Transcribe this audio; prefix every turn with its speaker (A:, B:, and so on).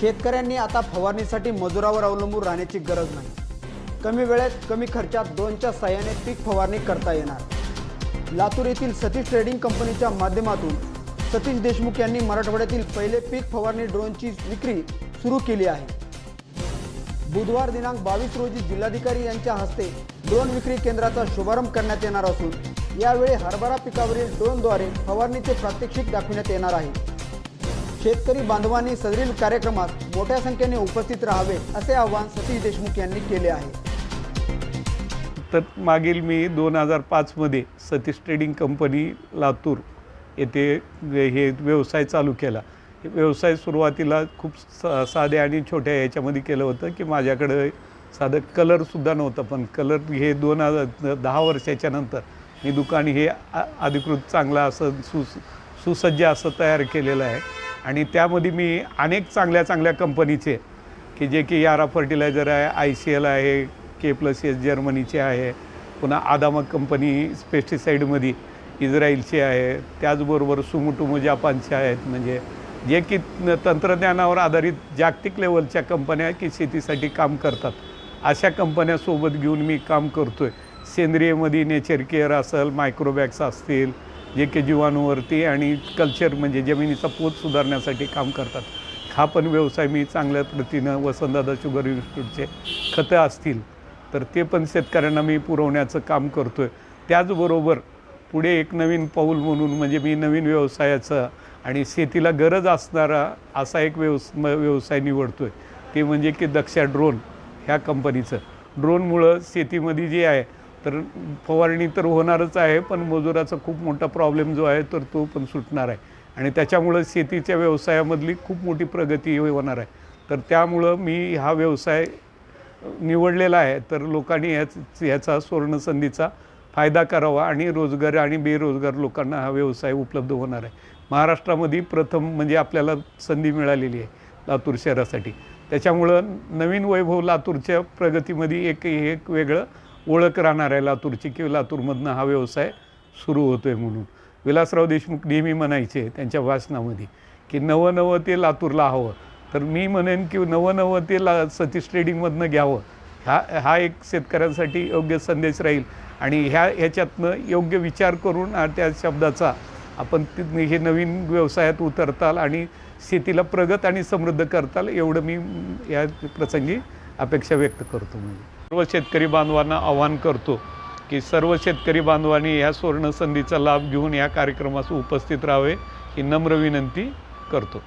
A: शेतकऱ्यांनी आता फवारणीसाठी मजुरावर अवलंबून राहण्याची गरज नाही. कमी वेळेत कमी खर्चात दोनच्या साह्याने पीक फवारणी करता येणार. लातूर येथील सतीश ट्रेडिंग कंपनीच्या माध्यमातून सतीश देशमुख यांनी मराठवाड्यातील पहिले पीक फवारणी ड्रोनची विक्री सुरू केली आहे. बुधवार दिनांक बावीस रोजी जिल्हाधिकारी यांच्या हस्ते ड्रोन विक्री केंद्राचा शुभारंभ करण्यात येणार असून यावेळी हरभरा पिकावरील ड्रोनद्वारे फवारणीचे प्रात्यक्षिक दाखविण्यात येणार आहे. शेतकरी बांधवांनी सदरील कार्यक्रमात मोठ्या संख्येने उपस्थित राहावे असे आवाहन सतीश देशमुख यांनी केले आहे.
B: तर मागील मी दोन हजार पाचमध्ये सतीश ट्रेडिंग कंपनी लातूर येथे हे व्यवसाय चालू केला. व्यवसाय सुरुवातीला खूप सा साध्या आणि छोट्या याच्यामध्ये केलं होतं की माझ्याकडं साधं कलरसुद्धा नव्हतं पण कलर हे दोन हजार दहा वर्षाच्या नंतर मी दुकान हे आ- अधिकृत चांगलं असं सुस सुसज्ज असं तयार केलेलं आहे. आणि त्यामध्ये मी अनेक चांगल्या चांगल्या कंपनीचे की जे की यारा फर्टिलायझर आहे आय सी एल आहे के प्लस एस जर्मनीचे आहे पुन्हा आदामक कंपनी पेस्टिसाईडमध्ये इस्रायलची आहे त्याचबरोबर सुमुटुमो जपानचे आहेत. म्हणजे जे की तंत्रज्ञानावर आधारित जागतिक लेवलच्या कंपन्या की शेतीसाठी काम करतात. अशा कंपन्यासोबत घेऊन मी काम करतो आहे सेंद्रियमध्ये नेचर केअर असेल मायक्रोबॅग्स असतील जे की जीवाणूवरती आणि कल्चर म्हणजे जमिनीचा पोत सुधारण्यासाठी काम करतात. हा पण व्यवसाय मी चांगल्या प्रतीनं वसंतदादा शुगर इन्स्टिट्यूटचे खतं असतील तर ते पण शेतकऱ्यांना मी पुरवण्याचं काम करतो आहे त्याचबरोबर पुढे एक नवीन पाऊल म्हणून म्हणजे मी नवीन व्यवसायाचं आणि शेतीला गरज असणारा असा एक व्यवस म- व्यवसाय निवडतो आहे ते म्हणजे की दक्षा ड्रोन ह्या कंपनीचं. ड्रोनमुळं शेतीमध्ये जे आहे तर फवारणी तर होणारच आहे पण मजुराचा खूप मोठा प्रॉब्लेम जो आहे तर तो पण सुटणार आहे. आणि त्याच्यामुळं शेतीच्या व्यवसायामधली खूप मोठी प्रगती होणार आहे. तर त्यामुळं मी हा व्यवसाय निवडलेला आहे तर लोकांनी याच याचा सुवर्णसंधीचा फायदा करावा आणि रोजगार आणि बेरोजगार लोकांना हा व्यवसाय उपलब्ध होणार आहे. महाराष्ट्रामध्ये प्रथम म्हणजे आपल्याला संधी मिळालेली आहे लातूर शहरासाठी. त्याच्यामुळं नवीन वैभव लातूरच्या प्रगतीमध्ये एक एक वेगळं ओळख राहणार आहे लातूरची की लातूरमधनं हा व्यवसाय सुरू होतो आहे म्हणून. विलासराव देशमुख नेहमी म्हणायचे त्यांच्या भाषणामध्ये की नवं नवं ते लातूरला हवं. तर मी म्हणेन की नवं नवं ते ला सतीश ट्रेडिंगमधनं घ्यावं. हा हा एक शेतकऱ्यांसाठी योग्य संदेश राहील. आणि ह्या ह्याच्यातनं योग्य विचार करून त्या शब्दाचा आपण हे नवीन व्यवसायात उतरताल आणि शेतीला प्रगत आणि समृद्ध करताल एवढं मी या प्रसंगी अपेक्षा व्यक्त करतो म्हणजे. सर्व शेतकरी बांधवांना आवाहन करतो की सर्व शेतकरी बांधवांनी ह्या सुवर्णसंधीचा लाभ घेऊन या कार्यक्रमास उपस्थित राहावे ही नम्र विनंती करतो.